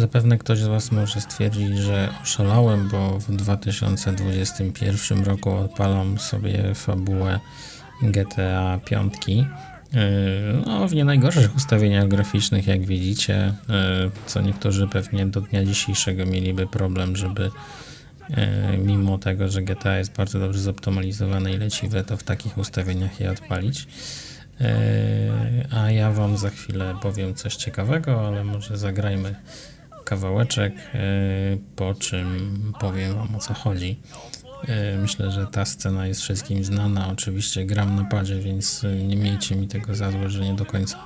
Zapewne ktoś z Was może stwierdzić, że oszalałem, bo w 2021 roku odpalam sobie fabułę GTA 5. Yy, No, w nie najgorszych ustawieniach graficznych, jak widzicie, yy, co niektórzy pewnie do dnia dzisiejszego mieliby problem, żeby yy, mimo tego, że GTA jest bardzo dobrze zoptymalizowane i leciwe, to w takich ustawieniach je odpalić. A ja Wam za chwilę powiem coś ciekawego, ale może zagrajmy kawałeczek, yy, po czym powiem Wam o co chodzi. Yy, Myślę, że ta scena jest wszystkim znana. Oczywiście gram na padzie, więc nie miejcie mi tego za złe, że nie do końca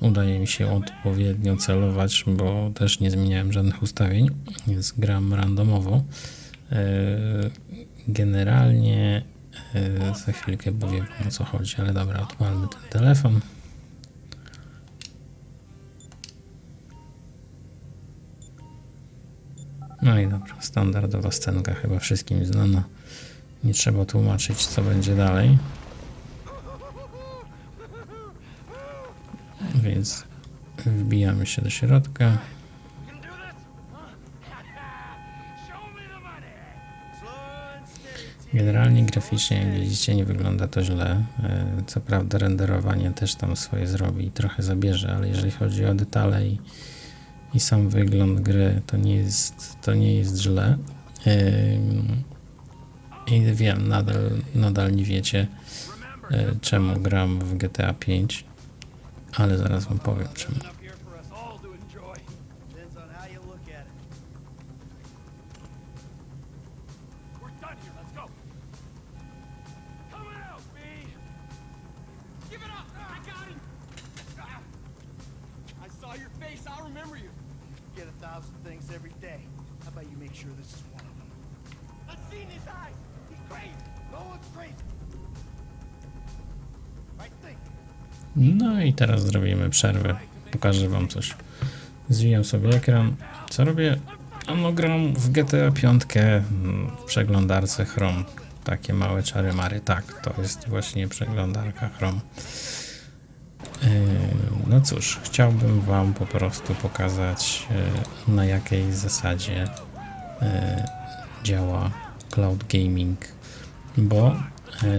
udaje mi się odpowiednio celować, bo też nie zmieniałem żadnych ustawień, więc gram randomowo. Yy, Generalnie za chwilkę powiem o co chodzi, ale dobra, odpalmy ten telefon. No i dobra, standardowa scenka chyba wszystkim znana. Nie trzeba tłumaczyć, co będzie dalej. Więc wbijamy się do środka. Generalnie graficznie, jak widzicie, nie wygląda to źle. E, Co prawda, renderowanie też tam swoje zrobi i trochę zabierze, ale jeżeli chodzi o detale i, i sam wygląd gry, to nie jest, to nie jest źle. I wiem, nadal, nadal nie wiecie, e, czemu gram w GTA 5, ale zaraz wam powiem czemu. I saw your face. I'll remember you. Get a thousand things every day. How about you make sure this is one of them? I've seen his eyes. He's crazy. No one's crazy. Think. No i teraz zrobimy przerwę. Pokażę wam coś. Zwijam sobie ekran. Co robię? A No gram w GTA 5 mm, w przeglądarce Chrome. Takie małe czary mary. Tak, to jest właśnie przeglądarka Chrome. Yy, No cóż, chciałbym wam po prostu pokazać yy, na jakiej zasadzie yy, działa cloud gaming, bo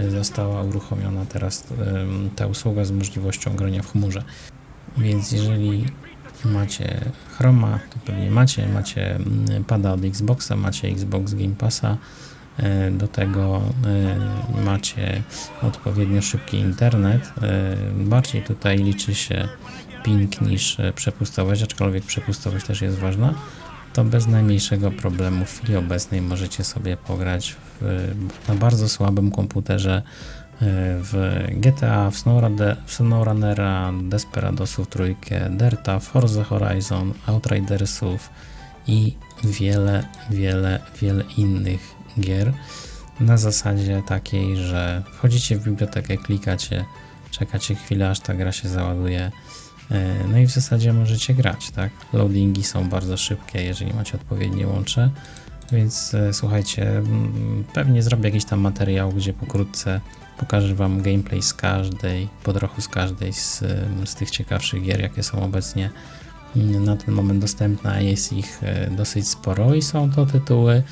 została uruchomiona teraz ta usługa z możliwością grania w chmurze. Więc jeżeli macie Chroma, to pewnie macie, macie pada od Xboxa, macie Xbox Game Passa, do tego e, macie odpowiednio szybki internet. E, Bardziej tutaj liczy się ping niż e, przepustowość, aczkolwiek przepustowość też jest ważna. To bez najmniejszego problemu w chwili obecnej możecie sobie pograć w, na bardzo słabym komputerze w GTA, w, Snowrunner, w SnowRunnera, Desperadosów trójkę, Derta, Forza Horizon, Outridersów i wiele, wiele, wiele innych gier na zasadzie takiej, że wchodzicie w bibliotekę, klikacie, czekacie chwilę, aż ta gra się załaduje, e, no i w zasadzie możecie grać, tak? Loadingi są bardzo szybkie, jeżeli macie odpowiednie łącze, więc e, słuchajcie, pewnie zrobię jakiś tam materiał, gdzie pokrótce pokażę Wam gameplay z każdej, po trochu z każdej z, z tych ciekawszych gier, jakie są obecnie na ten moment dostępne, a jest ich e, dosyć sporo i są to tytuły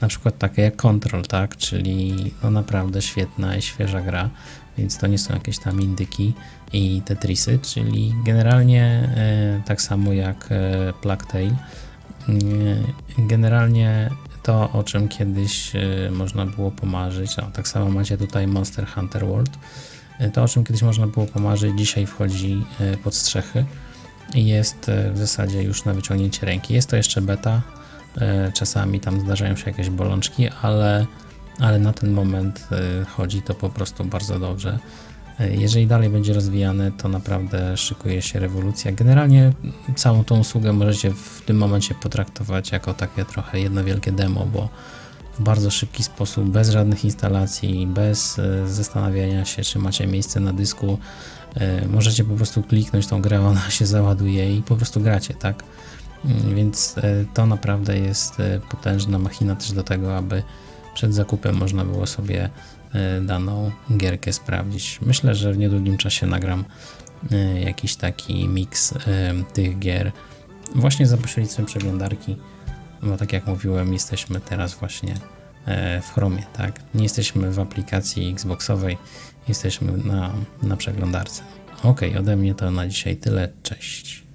na przykład takie jak Control, tak, czyli no naprawdę świetna i świeża gra, więc to nie są jakieś tam indyki i Tetrisy, czyli generalnie e, tak samo jak e, Plague Tale. Mm, Generalnie to, o czym kiedyś e, można było pomarzyć, no, tak samo macie tutaj Monster Hunter World, E, to, o czym kiedyś można było pomarzyć, dzisiaj wchodzi e, pod strzechy i jest e, w zasadzie już na wyciągnięcie ręki. Jest to jeszcze beta, e, czasami tam zdarzają się jakieś bolączki, ale, ale na ten moment e, chodzi to po prostu bardzo dobrze. E, Jeżeli dalej będzie rozwijane, to naprawdę szykuje się rewolucja. Generalnie całą tą usługę możecie w tym momencie potraktować jako takie trochę jedno wielkie demo, bo w bardzo szybki sposób, bez żadnych instalacji, bez e, zastanawiania się, czy macie miejsce na dysku, e, możecie po prostu kliknąć tą grę, ona się załaduje i po prostu gracie, tak? Mm, Więc e, to naprawdę jest e, potężna machina też do tego, aby przed zakupem można było sobie e, daną gierkę sprawdzić. Myślę, że w niedługim czasie nagram jakiś taki miks tych gier właśnie za pośrednictwem przeglądarki, bo tak jak mówiłem, jesteśmy teraz właśnie w Chromie, tak? Nie jesteśmy w aplikacji Xboxowej, jesteśmy na, na przeglądarce. Ok, ode mnie to na dzisiaj tyle. Cześć.